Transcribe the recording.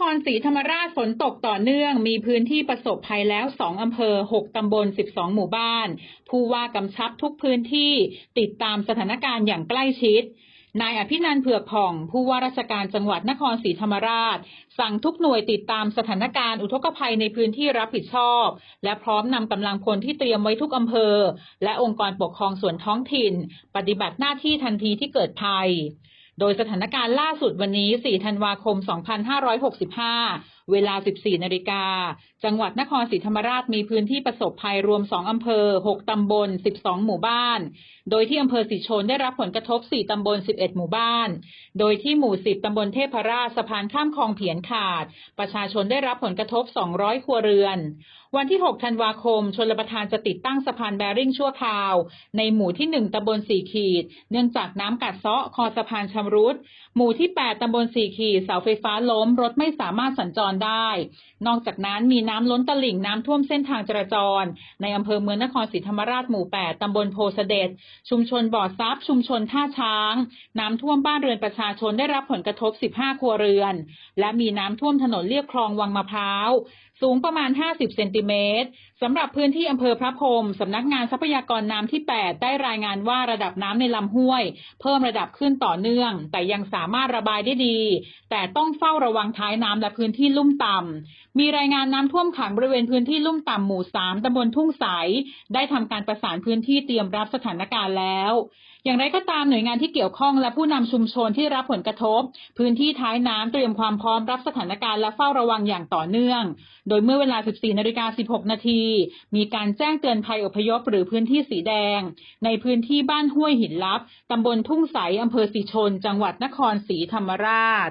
ครศรีธรรมราชฝนตกต่อเนื่อง มีพื้นที่ประสบภัยแล้ว 2 อำเภอ 6 ตำบล 12 หมู่บ้าน ผู้ว่ากำชับทุกพื้นที่ติดตามสถานการณ์อย่างใกล้ชิด นายอภินันท์เผือกผ่อง ผู้ว่าราชการจังหวัดนครศรีธรรมราช สั่งทุกหน่วยติดตามสถานการณ์อุทกภัยในพื้นที่รับผิดชอบ และพร้อมนำกำลังพลที่เตรียมไว้ทุกอำเภอ และองค์กรปกครองส่วนท้องถิ่น ปฏิบัติหน้าที่ทันทีที่เกิดภัย โดยสถานการณ์ล่าสุดวันนี้ 4 ธันวาคม 2565 เวลา 14 นาฬิกา จังหวัดนครศรีธรรมราชมีพื้นที่ประสบภัยรวม 2 อำเภอ 6 ตำบล 12 หมู่บ้าน โดยที่อำเภอสีชนได้รับผลกระทบ 4 ตำบล 11 หมู่บ้าน โดยที่หมู่ 10 ตำบลเทพราชสะพานข้ามคลองเพียนขาด ประชาชนได้รับผลกระทบ 200 ครัวเรือน วันที่ 6 ธันวาคมชลประทานจะติดตั้งสะพานแบริ่งชั่วคราว ในหมู่ที่ 1 ตำบลสี่ขีด เนื่องจากน้ำกัดเซาะคอสะพานชำรุด หมู่ที่ 8 ตำบลสี่ขีด เสาไฟฟ้าล้ม รถไม่สามารถสัญจรได้ นอกจากนั้นมีน้ำล้นตลิ่งน้ำท่วมเส้นทางจราจร ในอำเภอเมืองนครศรีธรรมราชหมู่ 8 ตำบลโพเสด็จ ชุมชนบ่อซับชุมชนท่าช้าง น้ำท่วมบ้านเรือนประชาชนได้รับผลกระทบ 15 ครัวเรือน และมีน้ำท่วมถนนเลียบคลองวังมะพร้าว สูงประมาณ 50 เซนติเมตรสำหรับพื้นที่อำเภอพระพรหมสำนักงานทรัพยากรน้ำที่ 8 ได้รายงานว่าระดับน้ำในลำห้วย เพิ่มระดับขึ้นต่อเนื่อง แต่ยังสามารถระบายได้ดี แต่ต้องเฝ้าระวังท้ายน้ำและพื้นที่ลุ่มต่ำมีรายงานน้ำท่วมขังบริเวณพื้นที่ลุ่มต่ำหมู่ 3ตำบลทุ่งใสได้ทำการประสานพื้นที่เตรียมรับสถานการณ์แล้วอย่างไรก็ตามหน่วยงานที่เกี่ยวข้องและผู้นำชุมชนที่รับผลกระทบ พื้นที่ท้ายน้ำเตรียมความพร้อมรับสถานการณ์และเฝ้าระวังอย่างต่อเนื่อง โดยเมื่อเวลา 14นาฬิกา16 นาทีมีการแจ้งเตือนภัยอพยพหรือพื้นที่สีแดง ในพื้นที่บ้านห้วยหินลับตำบลทุ่งใสอำเภอสีชน จังหวัดนครศรีธรรมราช